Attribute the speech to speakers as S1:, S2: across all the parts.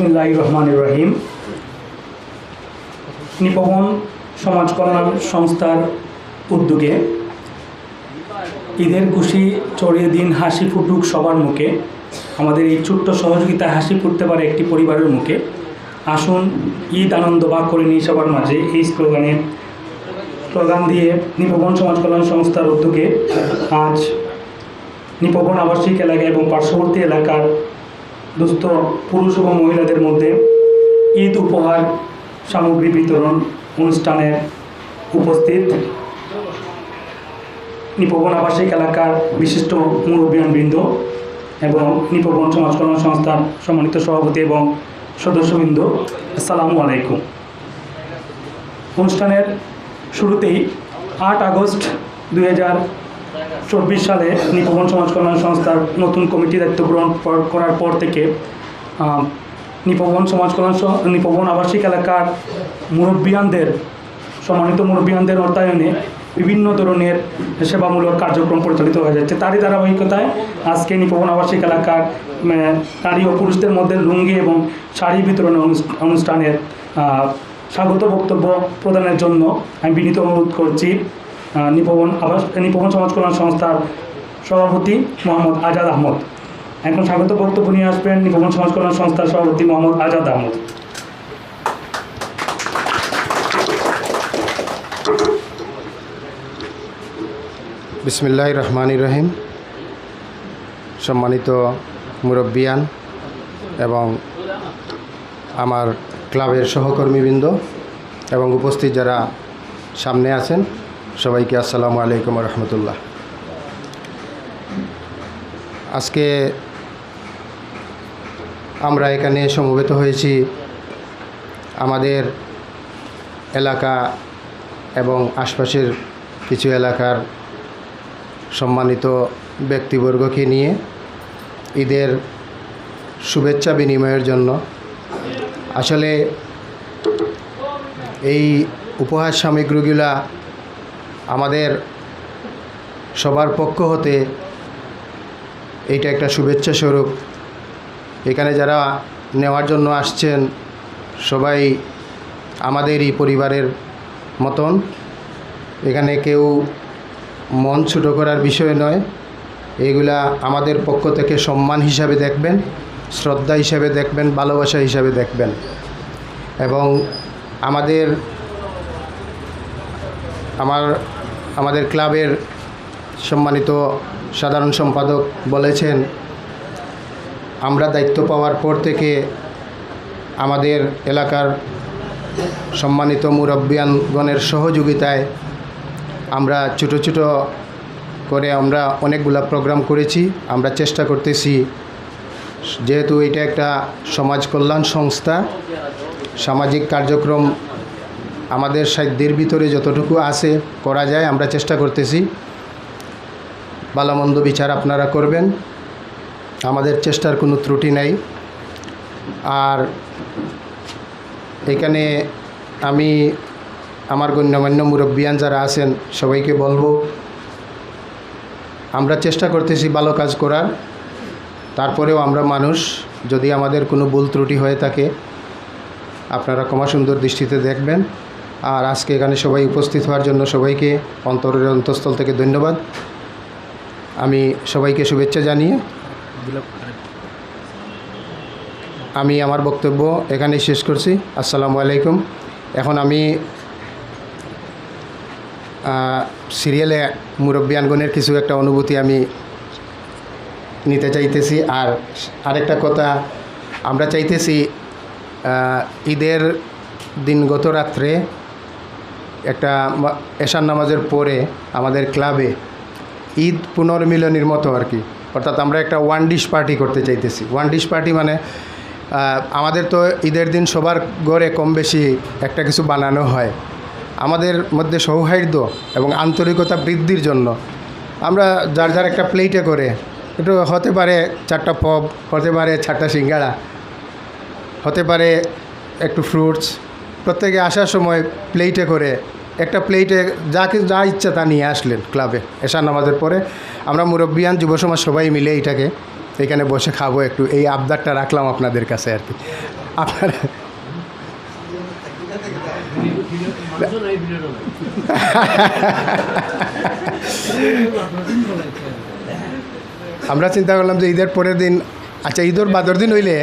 S1: বিসমুল্লাহ রহমান রহিম। নিপবন সমাজ কল্যাণ সংস্থার উদ্যোগে ঈদের খুশি চড়িয়ে দিন, হাসি ফুটুক সবার মুখে। আমাদের এই ছোট্ট সহযোগিতায় হাসি ফুটতে পারে একটি পরিবারের মুখে। আসুন, ঈদ আনন্দ ভাগ করে নিই সবার মাঝে। এই স্লোগানে, স্লোগান দিয়ে নিপবন সমাজ কল্যাণ সংস্থার উদ্যোগে আজ নিপবন আবাসিক এলাকা এবং পার্শ্ববর্তী এলাকার দুস্থ পুরুষ এবং মহিলাদের মধ্যে ঈদ উপহার সামগ্রী বিতরণ অনুষ্ঠানে উপস্থিত নিপবন আবাসিক এলাকার বিশিষ্ট মুরব্বিয়ানবৃন্দ এবং নিপবন সমাজ কল্যাণ সংস্থার সম্মানিত সভাপতি এবং সদস্যবৃন্দ, আসসালামু আলাইকুম। অনুষ্ঠানের শুরুতেই আট আগস্ট দুই হাজার চব্বিশ সালে নিপবন সমাজ কল্যাণ সংস্থার নতুন কমিটি দায়িত্ব গ্রহণ করার পর থেকে নিপবন সমাজ কল্যাণ নিপবন আবাসিক এলাকার মুরব্বিয়ানদের, সম্মানিত মুরব্বিয়ানদের অর্থায়নে বিভিন্ন ধরনের সেবামূলক কার্যক্রম পরিচালিত হয়ে যাচ্ছে। তারই ধারাবাহিকতায় আজকে নিপবন আবাসিক এলাকার নারী ও পুরুষদের মধ্যে লুঙ্গি এবং শাড়ি বিতরণ অনুষ- অনুষ্ঠানের স্বাগত বক্তব্য প্রদানের জন্য আমি বিনীত অনুরোধ করছি। নিপবন আবাস, নিপবন সমাজ কল্যাণ সংস্থার সভাপতি মোহাম্মদ আজাদ আহমদ। এখন স্বাগত বক্তব্য নিয়ে আসবেন নিপবন সমাজ কল্যাণ সংস্থার সভাপতি মোহাম্মদ আজাদ আহমদ।
S2: বিসমিল্লাহ রহমান রহিম। সম্মানিত মুরব্বিয়ান এবং আমার ক্লাবের সহকর্মীবৃন্দ এবং উপস্থিত যারা সামনে আছেন সবাইকে আসসালামু আলাইকুম রহমতুল্লাহ। আজকে আমরা এখানে সমবেত হয়েছি আমাদের এলাকা এবং আশপাশের কিছু এলাকার সম্মানিত ব্যক্তিবর্গকে নিয়ে ঈদের শুভেচ্ছা বিনিময়ের জন্য। আসলে এই উপহার সামগ্রীগুলা আমাদের সবার পক্ষ হতে এইটা একটা শুভেচ্ছা স্বরূপ। এখানে যারা নেওয়ার জন্য আসছেন, সবাই আমাদেরই পরিবারের মতন। এখানে কেউ মন ছোটো করার বিষয় নয়। এগুলা আমাদের পক্ষ থেকে সম্মান হিসাবে দেখবেন, শ্রদ্ধা হিসাবে দেখবেন, ভালোবাসা হিসাবে দেখবেন। এবং আমাদের, আমার আমাদের ক্লাবের সম্মানিত সাধারণ সম্পাদক বলেছেন, আমরা দায়িত্ব পাওয়ার পর থেকে আমাদের এলাকার সম্মানিত মুরব্বিয়ানগণের সহযোগিতায় আমরা ছোটো ছোটো করে আমরা অনেকগুলা প্রোগ্রাম করেছি, আমরা চেষ্টা করতেছি। যেহেতু এটা একটা সমাজ কল্যাণ সংস্থা, সামাজিক কার্যক্রম আমাদের সাধ্যের ভিতরে যতটুকু আছে করা যায়, আমরা চেষ্টা করতেছি। ভালো মন্দ বিচার আপনারা করবেন। আমাদের চেষ্টার কোনো ত্রুটি নাই। আর এখানে আমি আমার গণ্যমান্য মুরব্বিয়ান যারা আছেন, সবাইকে বলব, আমরা চেষ্টা করতেছি ভালো কাজ করার। তারপরেও আমরা মানুষ, যদি আমাদের কোনো ভুল ত্রুটি হয়ে থাকে, আপনারা ক্ষমা সুন্দর দৃষ্টিতে দেখবেন। আর আজকে এখানে সবাই উপস্থিত হওয়ার জন্য সবাইকে অন্তরের অন্তঃস্থল থেকে ধন্যবাদ। আমি সবাইকে শুভেচ্ছা জানিয়ে আমি আমার বক্তব্য এখানেই শেষ করছি। আসসালামু আলাইকুম। এখন আমি সিরিয়ালে মুরব্বিয়ানগণের কিছু একটা অনুভূতি আমি নিতে চাইতেছি। আর আরেকটা কথা, আমরা চাইতেছি ঈদের দিন গত রাত্রে একটা এশার নামাজের পরে আমাদের ক্লাবে ঈদ পুনর্মিলনীর মতো আর কি। অর্থাৎ আমরা একটা ওয়ান ডিশ পার্টি করতে চাইতেছি। ওয়ান ডিশ পার্টি মানে আমাদের তো ঈদের দিন সবার ঘরে কম বেশি একটা কিছু বানানো হয়। আমাদের মধ্যে সৌহার্দ্য এবং আন্তরিকতা বৃদ্ধির জন্য আমরা যার যার একটা প্লেটে করে, একটু হতে পারে চারটা পপ হতে পারে চারটা সিঙ্গাড়া, হতে পারে একটু ফ্রুটস প্রত্যেকে আসার সময় প্লেটে করে, একটা প্লেটে যা কিছু যা ইচ্ছা তা নিয়ে আসলেন ক্লাবে এশার নামাজের পরে আমরা মুরব্বিয়ান, যুব সমাজ সবাই মিলে এইটাকে এখানে বসে খাব একটু। এই আবদারটা রাখলাম আপনাদের কাছে আর কি। আপনারা আমরা চিন্তা করলাম যে ঈদের পরের দিন আচ্ছা ঈদর বাদর দিন হইলে?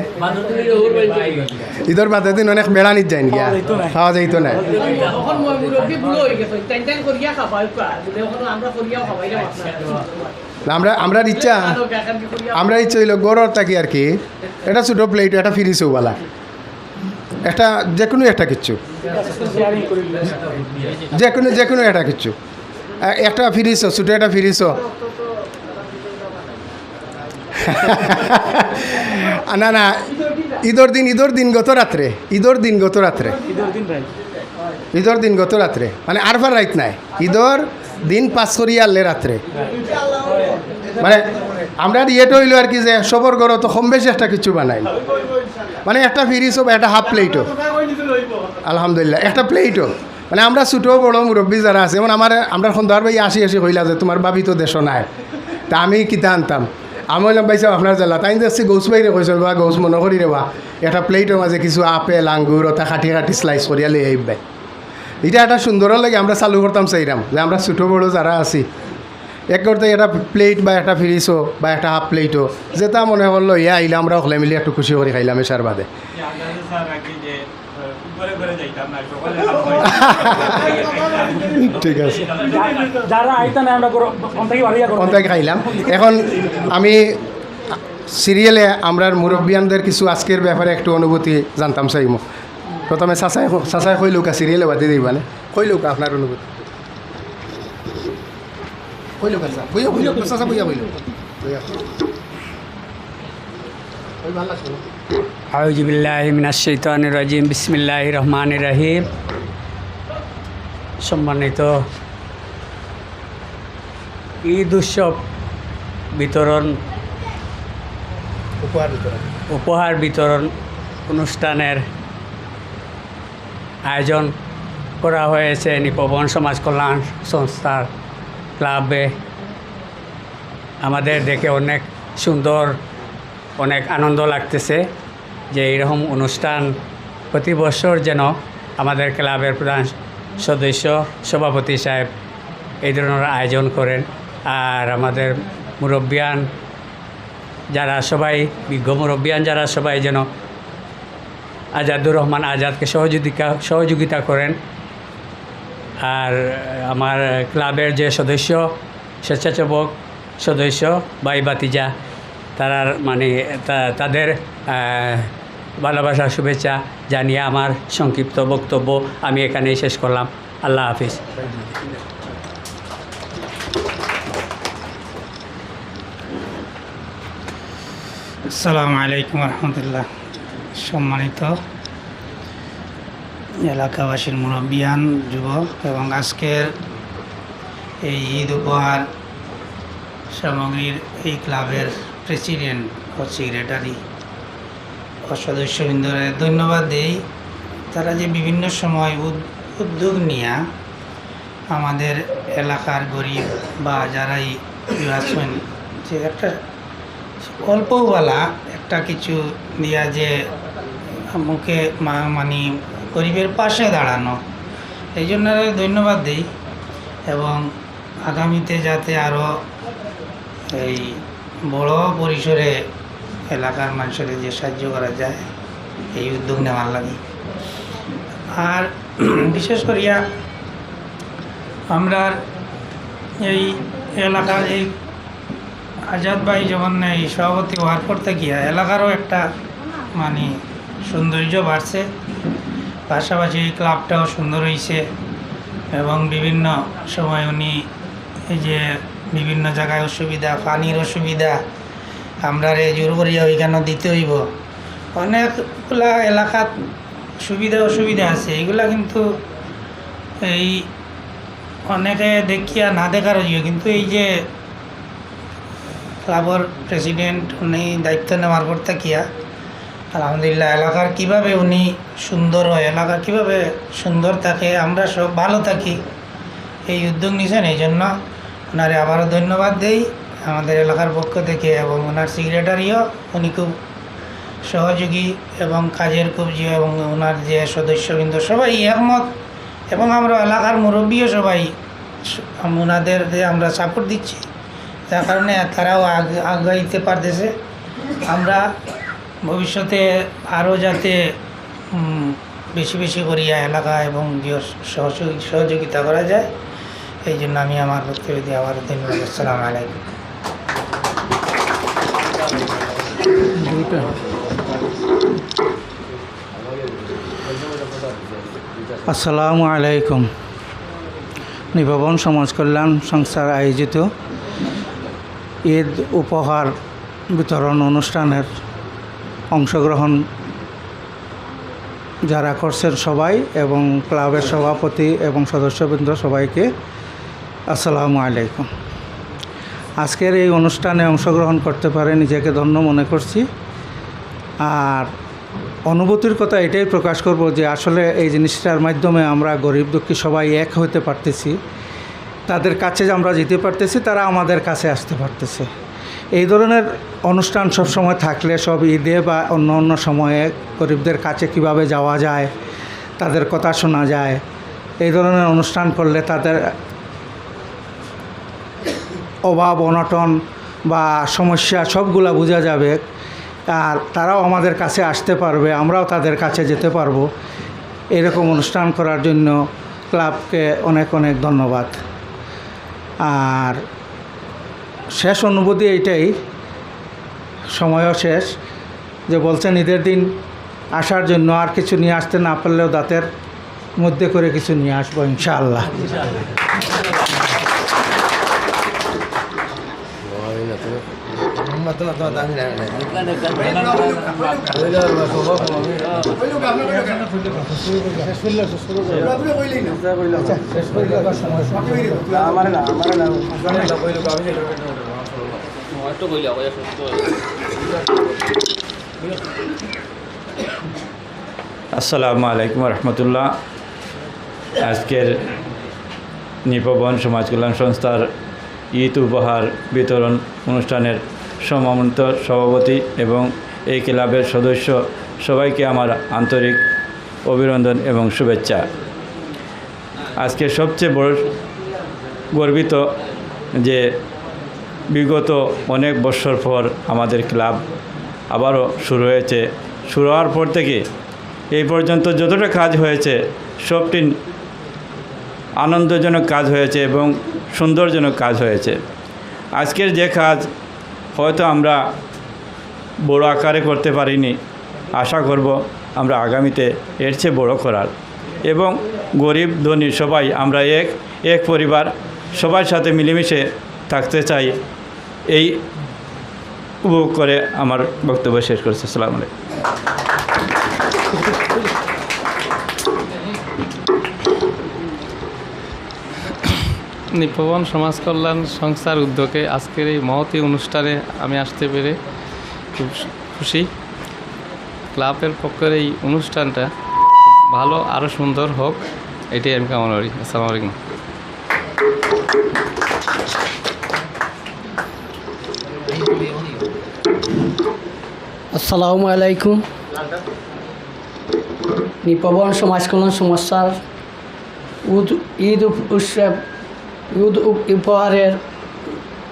S2: ঈদর বাদর দিন অনেক বেড়ানিত যাইন গিয়া? খাওয়া যাইত না
S3: আমরা করিয়াও খাবাই রে
S2: আমরা আমরা ইচ্ছা আমরা ইচ্ছা হইল গড়র থাকি আর কি। এটা ছোটো প্লেট একটা ফিরিছেও বালা একটা যে কোনো একটা কিচ্ছু। যে কোনো যে কোনো একটা কিচ্ছু। একটা ফিরিছ ছোটো একটা ফিরিছ না না ঈদর দিন ঈদর দিন গত রাত্রে ঈদর দিন গত রাত্রে।
S1: দিন
S2: ঈদর দিন গত রাত্রে মানে আরবার রাইত নাই ঈদর দিন পাঁচ করিয়া আনলে রাত্রে। মানে আমরা ইয়েটা হইল আর কি যে সবর ঘর তো কম বেশি একটা কিছু বানাই। মানে একটা ফিরিসও বা একটা হাফ প্লেটও। আলহামদুলিল্লাহ একটা প্লেটও। মানে আমরা ছোটো বড় মুরব্বী যারা আছে যেমন আমার আমরা সন্ধ্যার ভাই আসি আসি কইলা যে তোমার বাবি তো দেশ নাই। তা আমি কিতা আনতাম? আমি হইলাম পাইছা আপনার জেলা তাই যাচ্ছি গৌস বাইরে কৈছিল বা গৌস মনে করি রে বা। একটা প্লেটের মাঝে কিছু আপেল আঙ্গুর ওটা কাটি কাটি স্লাইস করিয়া লই আইবাই এটা একটা সুন্দর লাগে, আমরা চালু করতাম চাইরাম যে আমরা ছোটো বড় যারা আছি, এক করতে একটা প্লেট বা একটা ফ্রিজও বা একটা হাফ প্লেটও যেটা মনে করল ইয়া আইলে আমরা ওখলে মিলি একটু খুশি করে খাইলাম এসার বাদে। ঠিক আছে।
S1: যারা আইতা না আমরা অন্তাকি
S2: খাইলাম? এখন আমি সিরিয়ালে আমরার মুরব্বিয়ানদের কিছু আজকের ব্যাপারে একটু অনুভূতি জানতাম চাইম। প্রথমে চাচাই চাচাই কইলুকা সিরিয়ালে বাদি দিবানে কইলুকা আপনার অনুভূতি? কইলুকা চাচা ওই ভালো লাগছে?
S4: রাজিম বিসমিল্লাহ রহমান রাহিম। সম্মানিত ঈদ উৎসব বিতরণ
S2: উপহার বিতরণ।
S4: উপহার বিতরণ অনুষ্ঠানের আয়োজন করা হয়েছে নিপবন সমাজ কল্যাণ সংস্থার ক্লাবে। আমাদের দেখে অনেক সুন্দর অনেক আনন্দ লাগতেছে যে এইরকম অনুষ্ঠান প্রতি বছর যেন আমাদের ক্লাবের প্রধান সদস্য সভাপতি সাহেব এই ধরনের আয়োজন করেন। আর আমাদের মুরব্বিয়ান যারা সবাই, বিজ্ঞ মুরব্বিয়ান যারা সবাই যেন আজাদুর রহমান আজাদকে সহযোগিতা সহযোগিতা করেন। আর আমার ক্লাবের যে সদস্য, স্বেচ্ছাসেবক সদস্য বাই বাতিজা তারার মানে তাদের ভালোবাসা, শুভেচ্ছা জানিয়ে আমার সংক্ষিপ্ত বক্তব্য আমি এখানেই শেষ করলাম। আল্লাহ হাফিজ।
S5: আসসালামু আলাইকুম রহমতুল্লাহ। সম্মানিত এলাকাবাসীর মুরব্বিয়ান, যুবক এবং আজকের এই ঈদ উপহার সামগ্রীর এই ক্লাবের প্রেসিডেন্ট ও সেক্রেটারি ও সদস্যবৃন্দরে ধন্যবাদ দেই। তারা যে বিভিন্ন সময় উদ- উদ্যোগ নিয়ে আমাদের এলাকার গরিব বা যারাই আছেন, যে একটা অল্পওয়ালা একটা কিছু দিয়া যে মুখে মানে গরিবের পাশে দাঁড়ানো, এই জন্য ধন্যবাদ দিই। এবং আগামীতে যাতে আরও এই বড় পরিসরে এলাকার মানুষের যে সাহায্য করা যায়, এই উদ্যোগ নেওয়ার লাগে। আর বিশেষ করিয়া আমরা এই এলাকার এই আজাদ ভাই যখন এই সভাপতি হওয়ার পর গিয়া এলাকারও একটা মানে সৌন্দর্য বাড়ছে। পাশাপাশি এই ক্লাবটাও সুন্দর হয়েছে এবং বিভিন্ন সময় উনি এই যে বিভিন্ন জায়গায় অসুবিধা, পানির অসুবিধা। আমরা রে জোর করিয়া ওইখানে দিতে হইব। অনেকগুলা এলাকাত সুবিধা অসুবিধা আছে। এইগুলা কিন্তু এই অনেকে দেখিয়া না দেখার ইয়ে কিন্তু এই যে ক্লাবর প্রেসিডেন্ট উনি দায়িত্ব নেওয়ার পর থাকিয়া, আলহামদুলিল্লাহ, এলাকার কীভাবে উনি সুন্দর হয় এলাকা কীভাবে সুন্দর থাকে, আমরা সব ভালো থাকি, এই উদ্যোগ নিয়েছেন এই জন্য ওনারে আবারও ধন্যবাদ দেই আমাদের এলাকার পক্ষ থেকে এবং ওনার সেক্রেটারিও উনি খুব
S6: সহযোগী এবং কাজের কবজি এবং ওনার যে সদস্যবৃন্দ সবাই একমত এবং আমরা এলাকার মুরব্বীও সবাই ওনাদের আমরা সাপোর্ট দিচ্ছি। যার কারণে তারাও আগ- আগাইতে পারতেছে। আমরা ভবিষ্যতে আরও যাতে বেশি বেশি করিয়া এলাকা এবং সহযোগিতা করা যায় এই জন্য আমি আমার বক্তব্য দিয়ে আবার ধন্যবাদ, আসসালামু আলাইকুম। আসসালামু আলাইকুম। নিভবন সমাজ কল্যাণ সংস্থার আয়োজিত ঈদ উপহার বিতরণ অনুষ্ঠানের অংশগ্রহণ যারা করছেন সবাই এবং ক্লাবের সভাপতি এবং সদস্যবৃন্দ সবাইকে আসসালামু আলাইকুম। আজকের এই অনুষ্ঠানে অংশগ্রহণ করতে পারে নিজেকে ধন্য মনে করছি। আর অনুভূতির কথা এটাই প্রকাশ করব যে আসলে এই জিনিসটার মাধ্যমে আমরা গরিব দুঃখী সবাই এক হতে পারতেছি। তাদের কাছে যে আমরা যেতে পারতেছি, তারা আমাদের কাছে আসতে পারতেছে। এই ধরনের অনুষ্ঠান সব সময় থাকলে সব ঈদে বা অন্য অন্য সময়ে গরিবদের কাছে কীভাবে যাওয়া যায়, তাদের কথা শোনা যায়, এই ধরনের অনুষ্ঠান করলে তাদের অভাব, অনটন বা সমস্যা সবগুলা বোঝা যাবে। আর তারাও আমাদের কাছে আসতে পারবে, আমরাও তাদের কাছে যেতে পারব। এরকম অনুষ্ঠান করার জন্য ক্লাবকে অনেক অনেক ধন্যবাদ। আর শেষ অনুভূতি এইটাই, সময়ও শেষ, যে বলছেন ঈদের দিন আসার জন্য আর কিছু নিয়ে আসতে না পারলেও দাঁতের মধ্যে করে কিছু নিয়ে আসব ইনশাআল্লাহ।
S7: আসসালামু আলাইকুম রহমতুল্লাহ। আজকের নিপবন সমাজ কল্যাণ সংস্থার ঈদ উপহার বিতরণ অনুষ্ঠানের সমামন্ত সভাপতি এবং এই ক্লাবের সদস্য সবাইকে আমার আন্তরিক অভিনন্দন এবং শুভেচ্ছা। আজকে সবচেয়ে বড় গর্বিত যে বিগত অনেক বছর পর আমাদের ক্লাব আবারও শুরু হয়েছে। শুরু হওয়ার পর থেকে এই পর্যন্ত যতটা কাজ হয়েছে, সবটি আনন্দজনক কাজ হয়েছে এবং সুন্দরজনক কাজ হয়েছে। আজকের যে কাজ হয়তো আমরা বড় আকারে করতে পারিনি। আশা করব আমরা আগামীতে এর চেয়ে বড় করার। এবং গরিব ধনী সবাই, আমরা এক এক পরিবার, সবার সাথে মিলেমিশে থাকতে চাই। এই উপভোগ করে আমার বক্তব্য শেষ করছে। আসসালামু আলাইকুম।
S8: নিপবন সমাজ কল্যাণ সংস্থার উদ্যোগে আজকের এই মহতী অনুষ্ঠানে আমি আসতে পেরে খুব খুশি। ক্লাবের পক্ষের এই অনুষ্ঠানটা ভালো আরও সুন্দর হোক, এটাই আমি কামনা করি। আসসালামু আলাইকুম।
S9: আসসালামু আলাইকুম। নিপবন সমাজ কল্যাণ উদ ঈদ উৎসব ঈদ উপ- উপহারের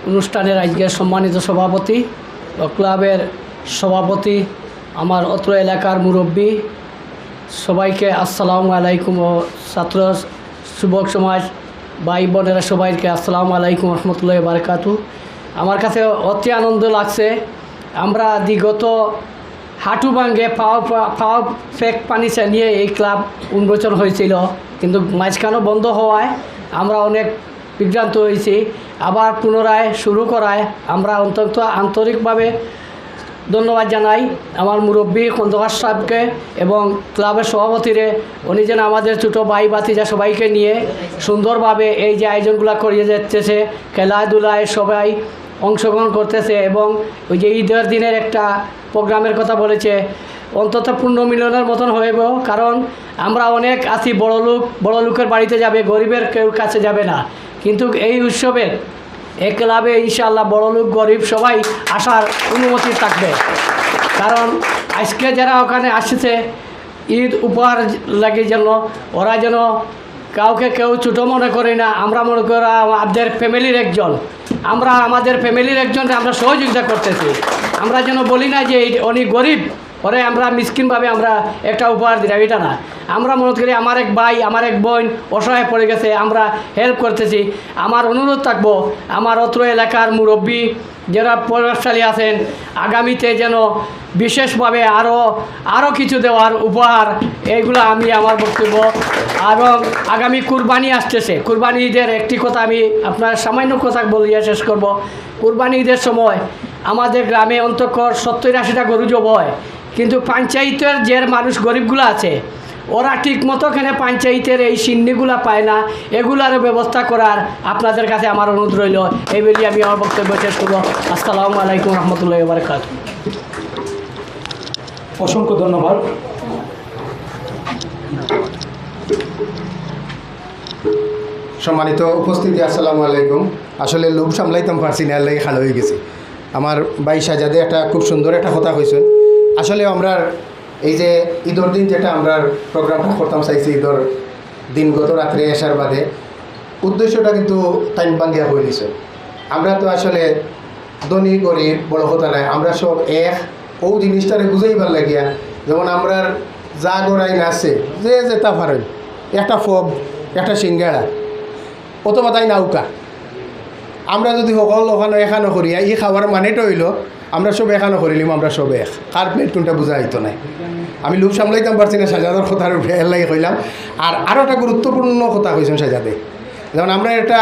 S9: অনুষ্ঠানের আজকের সম্মানিত সভাপতি ক্লাবের সভাপতি, আমার অত্র এলাকার মুরব্বী, সবাইকে আসসালামু আলাইকুম ও ছাত্র যুবক সমাজ ভাই বোনেরা সবাইকে আসসালামু আলাইকুম রহমতুল্লাহ বারকাতু। আমার কাছে অতি আনন্দ লাগছে, আমরা বিগত হাঁটু ভাঙ্গে পাও পাও ফেক পানি নিয়ে এই ক্লাব উন্মোচন হয়েছিল, কিন্তু মাঝখানেও বন্ধ হওয়ায় আমরা অনেক বিভ্রান্ত হয়েছি। আবার পুনরায় শুরু করায় আমরা অন্তত আন্তরিকভাবে ধন্যবাদ জানাই আমার মুরব্বী খন্দকার সাহেবকে এবং ক্লাবের সভাপতিরে। উনি যেন আমাদের ছোটো ভাই বাতিজা সবাইকে নিয়ে সুন্দরভাবে এই যে আয়োজনগুলো করিয়ে যাচ্ছে, খেলাধুলায় সবাই অংশগ্রহণ করতেছে এবং ওই যে ঈদের দিনের একটা প্রোগ্রামের কথা বলেছে। অন্তত পূর্ণ মিলনের মতন হইব, কারণ আমরা অনেক আছি বড় লোক বড় লোকের বাড়িতে যাবে, গরিবের কেউ কাছে যাবে না। কিন্তু এই উৎসবে এই ক্লাবে ইনশাআল্লাহ বড় লোক গরিব সবাই আসার অনুমতি থাকবে। কারণ আজকে যারা ওখানে আসছে, ঈদ উপহার লাগে যেন, ওরা যেন কাউকে কেউ ছোটো মনে করে না। আমরা মনে করি আমাদের ফ্যামিলির একজন। আমরা আমাদের ফ্যামিলির একজন আমরা সহযোগিতা করতেছি। আমরা যেন বলি না যে উনি গরিব। পরে আমরা মিসকিনভাবে আমরা একটা উপহার দিলাম, এটা না। আমরা মনে করি আমার এক ভাই, আমার এক বোন অসহায় পড়ে গেছে, আমরা হেল্প করতেছি। আমার অনুরোধ থাকব, আমার অত্র এলাকার মুরব্বী যারা প্রভাবশালী আছেন, আগামীতে যেন বিশেষভাবে আরও আরও কিছু দেওয়ার উপহার এইগুলো আমি আমার বক্তব্য। এবং আগামী কুরবানি আসতেছে। কুরবানি ঈদের একটি কথা আমি আপনার সামান্য কথা বলিয়া শেষ করব। কুরবানি ঈদের সময় আমাদের গ্রামে অন্তকর সত্তর আশিটা গরু জব হয়। কিন্তু পঞ্চায়েতের যে মানুষ গরিবগুলো আছে, ওরা ঠিক মতো এখানে পঞ্চায়েতের এই সিন্নিগুলা পায় না। এগুলারও ব্যবস্থা করার আপনাদের কাছে আমার অনুরোধ রইল। এই বলি আমি আমার বক্তব্য শেষ করব। আসসালামু আলাইকুম রহমতুল্লাহ বারকাত
S1: অসংখ্য ধন্যবাদ।
S2: সম্মানিত উপস্থিতি, আসসালামু আলাইকুম। আসলে লোভ সামলাইতাম পারছি না খালো হয়ে গেছে। আমার ভাই সাজাদে একটা খুব সুন্দর একটা কথা কইছেন। আসলে আমরা এই যে ঈদর দিন যেটা আমরা প্রোগ্রামটা করতাম, চাইছি ঈদর দিন গত রাত্রে আসার বাদে, উদ্দেশ্যটা কিন্তু টাইম বাঙ্গিয়া হয়ে দিছে আমরা তো আসলে ধনী, গরিব, বড় কথা নাই, আমরা সব এক। ও জিনিসটারে বুঝাইবার লাগিয়া যেমন আমরা যা গড়াই আছে, যে যেটা পারেন, একটা ফব একটা সিঙ্গাড়া, অথবা তাই নাউকা। আমরা যদি সকল ওখানে এখানো করি ই খাওয়ার মানেটা হইল, আমরা সব এখানো করিলিম আমরা সব এক। কার প্লেট কোনটা বোঝা হইতো নাই। আমি লোক সামলাইতাম পারছি না, সাজাদার কথার উপরে লাগে কইলাম। আর আরও একটা গুরুত্বপূর্ণ কথা কইছেন সাজাদে। যেমন আমরা এটা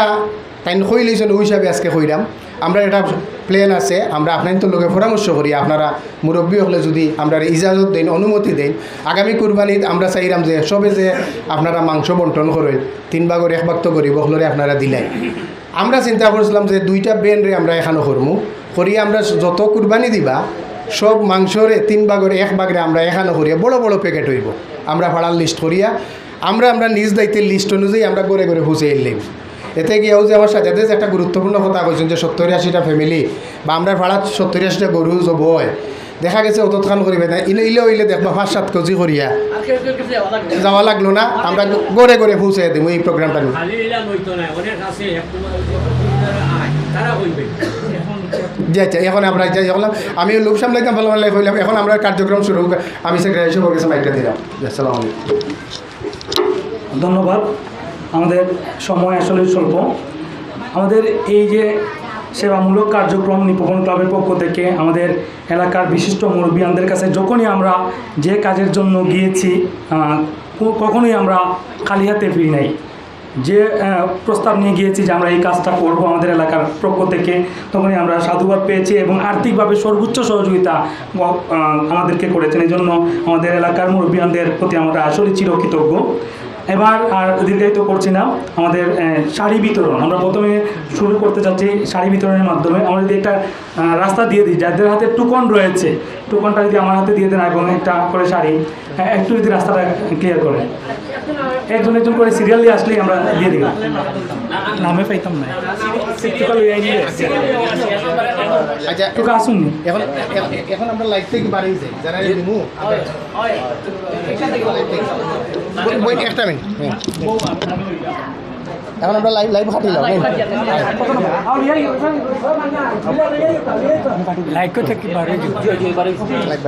S2: টাইম কই লইছেন, ওই হিসাবে আজকে কইলাম আমরা এটা প্লেন আছে, আমরা আপনার তো লোকে পরামর্শ করি, আপনারা মুরব্বী হলে যদি আমরা ইজাজত দেন, অনুমতি দেন, আগামী কুরবানিত আমরা চাইলাম যে সবে যে আপনারা মাংস বন্টন করেন, তিন ভাগর এক ভাগ তো গরিব হলরে আপনারা দিলাই আমরা চিন্তা করছিলাম যে দুইটা বেনরে আমরা এখানো করমু। করি আমরা যত কুরবানি দিবা, সব মাংসরে তিন ভাগের এক ভাগরে আমরা এখানো করিয়া বড় বড় প্যাকেট হইব। আমরা ভাড়ার লিস্ট করিয়া, আমরা আমরা নিজ দায়িত্বের লিস্ট অনুযায়ী আমরা করে করে বুঝে এলাম। এতে গিয়েও যে আমার সাথে একটা গুরুত্বপূর্ণ কথা কইছেন যে সত্তর আশিটা ফ্যামিলি বা আমরা ভাড়াত সত্তর আশিটা গরু জব হয় দেখা গেছে অতৎখান করিবে না। ইলে ইলে ইলে দেখবা পাঁচ সাত কেজি করিয়া। যাওয়া লাগল? না আমরা গড়ে গড়ে পৌঁছে দিব এই প্রোগ্রামটা জি আচ্ছা এখন আমরা যাই হলাম আমি লোক সামলাইতাম ভালো ভালো হইলাম এখন আমরা কার্যক্রম শুরু হোক। আমি সেক্রেটারি হিসেবে কাছে মাইকটা দিলাম। আসসালামু আলাইকুম।
S1: ধন্যবাদ। আমাদের সময় আসলে স্বল্প। আমাদের এই যে সেবামূলক কার্যক্রম নিপবন ক্লাবের পক্ষ থেকে আমাদের এলাকার বিশিষ্ট মুরব্বিয়ানদের কাছে যখনই আমরা যে কাজের জন্য গিয়েছি কখনোই আমরা খালি হাতে ফিরি নাই। যে প্রস্তাব নিয়ে গিয়েছি যে আমরা এই কাজটা করব আমাদের এলাকার পক্ষ থেকে, তখনই আমরা সাধুবাদ পেয়েছি এবং আর্থিকভাবে সর্বোচ্চ সহযোগিতা আমাদেরকে করেছেন। এই জন্য আমাদের এলাকার মুরব্বিয়ানদের প্রতি আমরা আসলে চিরকৃতজ্ঞ। এবার আর দীর্ঘায়িত করছি না আমাদের শাড়ি বিতরণ। আমরা প্রথমে শুরু করতে চাচ্ছি শাড়ি বিতরণের মাধ্যমে। আমরা যদি একটা রাস্তা দিয়ে দিই যাদের হাতে টুকন রয়েছে টুকনটা যদি আমার হাতে দিয়ে দেন এবং একটা করে শাড়ি একটু যদি রাস্তাটা ক্লিয়ার করে। একজন একজন করে সিরিয়াল দিয়ে আসলেই আমরা দিয়ে দিই নামে পাইতাম না। একটু
S2: আচ্ছা
S1: আসুন
S2: এখন এখন- এখন আমরা লাইট থেকে বাড়িয়ে যাই যারা দিমু ওয়েট একটা মিনিট হ্যাঁ। এখন আমরা লাইভ লাইভ হাঁটিলাম
S4: লাইক করতে কি পারে
S2: লাইভ